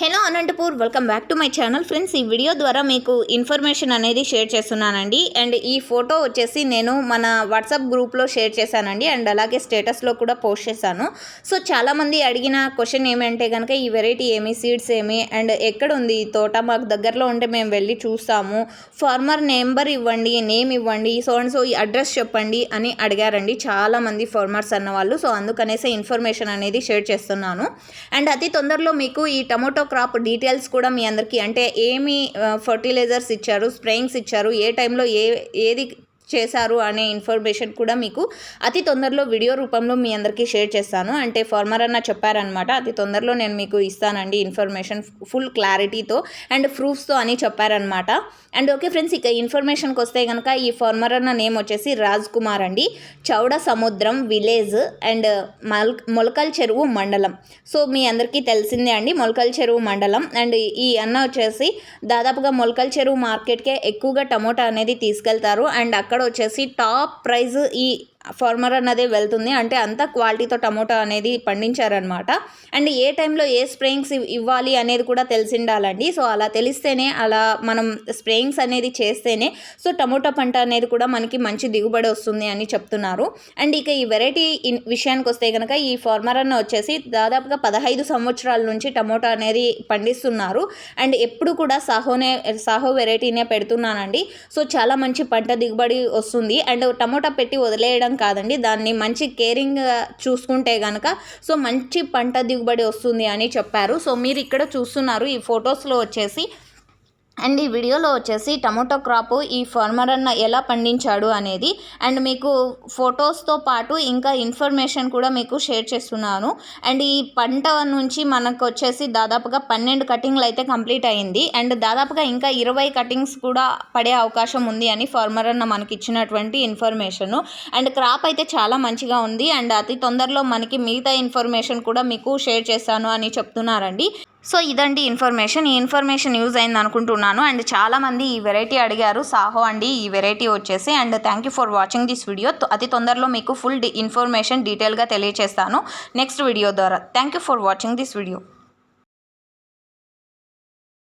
Hello Anantapur welcome back to my channel friends ఈ video ద్వారా మీకు ఇన్ఫర్మేషన్ అనేది షేర్ చేస్తున్నానండి. అండ్ ఈ ఫోటో వచ్చేసి నేను మన వాట్సాప్ గ్రూప్లో షేర్ చేశానండి. అండ్ అలాగే స్టేటస్లో కూడా పోస్ట్ చేశాను. సో చాలామంది అడిగిన క్వశ్చన్ ఏమంటే కనుక ఈ వెరైటీ ఏమి సీడ్స్ ఏమి అండ్ ఎక్కడ ఉంది ఈ తోట? మాకు దగ్గరలో ఉంటే మేము వెళ్ళి చూస్తాము. ఫార్మర్ నెంబర్ ఇవ్వండి నేమ్ ఇవ్వండి సో అండ్ సో ఈ అడ్రస్ చెప్పండి అని అడిగారండి. చాలామంది ఫార్మర్స్ అన్న వాళ్ళు. సో అందుకనేసే ఇన్ఫర్మేషన్ అనేది షేర్ చేస్తున్నాను. అండ్ అతి తొందరలో మీకు ఈ టమోటో క్రాప్ డీటెయిల్స్ కూడా మీ అందరికీ అంటే ఏమి ఫర్టిలైజర్స్ ఇచ్చారు స్ప్రేయింగ్స్ ఇచ్చారు ఏ టైంలో ఏ ఏది చేశారు అనే ఇన్ఫర్మేషన్ కూడా మీకు అతి తొందరలో వీడియో రూపంలో మీ అందరికీ షేర్ చేస్తాను. అంటే ఫార్మర్ అన్న చెప్పారనమాట అతి తొందరలో నేను మీకు ఇస్తానండి ఇన్ఫర్మేషన్ ఫుల్ క్లారిటీతో అండ్ ప్రూఫ్స్తో అని చెప్పారనమాట అండ్ ఓకే ఫ్రెండ్స్ ఇక ఇన్ఫర్మేషన్కి వస్తే కనుక ఈ ఫార్మర్ అన్న నేమ్ వచ్చేసి రాజ్ కుమార్ అండి. చౌడ సముద్రం విలేజ్ అండ్ మల్ మొలకల్ చెరువు మండలం. సో మీ అందరికీ తెలిసిందే అండి మొలకల్ చెరువు మండలం. అండ్ ఈ అన్న వచ్చేసి దాదాపుగా మొలకల్ చెరువు మార్కెట్కే ఎక్కువగా టమోటా అనేది తీసుకెళ్తారు. అండ్ అక్కడ వచ్చేసి టాప్ ప్రైజ్ ఈ ఫార్మర్ అన్నదే వెళ్తుంది. అంటే అంత క్వాలిటీతో టమోటా అనేది పండించారనమాట అండ్ ఏ టైంలో ఏ స్ప్రేయింగ్స్ ఇవ్వాలి అనేది కూడా తెలిసిండాలండి. సో అలా తెలిస్తేనే అలా మనం స్ప్రేయింగ్స్ అనేది చేస్తేనే సో టమోటా పంట అనేది కూడా మనకి మంచి దిగుబడి వస్తుంది అని చెప్తున్నారు. అండ్ ఇక ఈ వెరైటీ విషయానికి వస్తే కనుక ఈ ఫార్మర్ అన్న వచ్చేసి దాదాపుగా పదహైదు సంవత్సరాల నుంచి టమోటా అనేది పండిస్తున్నారు. అండ్ ఎప్పుడు కూడా సాహోనే సాహో వెరైటీనే పెడుతున్నానండి. సో చాలా మంచి పంట దిగుబడి వస్తుంది. అండ్ టమోటా పెట్టి వదిలేయడం కాదండి. దాన్ని మంచి కేరింగ్ చూసుకుంటే కనుక సో మంచి పంట దిగుబడి వస్తుంది అని చెప్పారు. సో మీరు ఇక్కడ చూస్తున్నారు ఈ ఫొటోస్లో వచ్చేసి అండ్ ఈ వీడియోలో వచ్చేసి టమోటో క్రాప్ ఈ ఫార్మర్ అన్న ఎలా పండించాడు అనేది అండ్ మీకు ఫొటోస్తో పాటు ఇంకా ఇన్ఫర్మేషన్ కూడా మీకు షేర్ చేస్తున్నాను. అండ్ ఈ పంట నుంచి మనకు వచ్చేసి దాదాపుగా పన్నెండు కటింగ్లు అయితే కంప్లీట్ అయింది. అండ్ దాదాపుగా ఇంకా ఇరవై కటింగ్స్ కూడా పడే అవకాశం ఉంది అని ఫార్మర్ అన్న మనకి ఇచ్చినటువంటి ఇన్ఫర్మేషను. అండ్ క్రాప్ అయితే చాలా మంచిగా ఉంది. అండ్ అతి తొందరలో మనకి మిగతా ఇన్ఫర్మేషన్ కూడా మీకు షేర్ చేస్తాను అని చెప్తున్నారండి. సో ఇదండి ఇన్ఫర్మేషన్. ఈ ఇన్ఫర్మేషన్ యూజ్ అయింది అనుకుంటున్నాను. అండ్ చాలామంది ఈ వెరైటీ అడిగారు సాహో అండి ఈ వెరైటీ వచ్చేసి and thank you for watching this video. అతి తొందరలో మీకు ఫుల్ ఇన్ఫర్మేషన్ డీటెయిల్గా తెలియజేస్తాను నెక్స్ట్ వీడియో ద్వారా. Thank you for watching this video.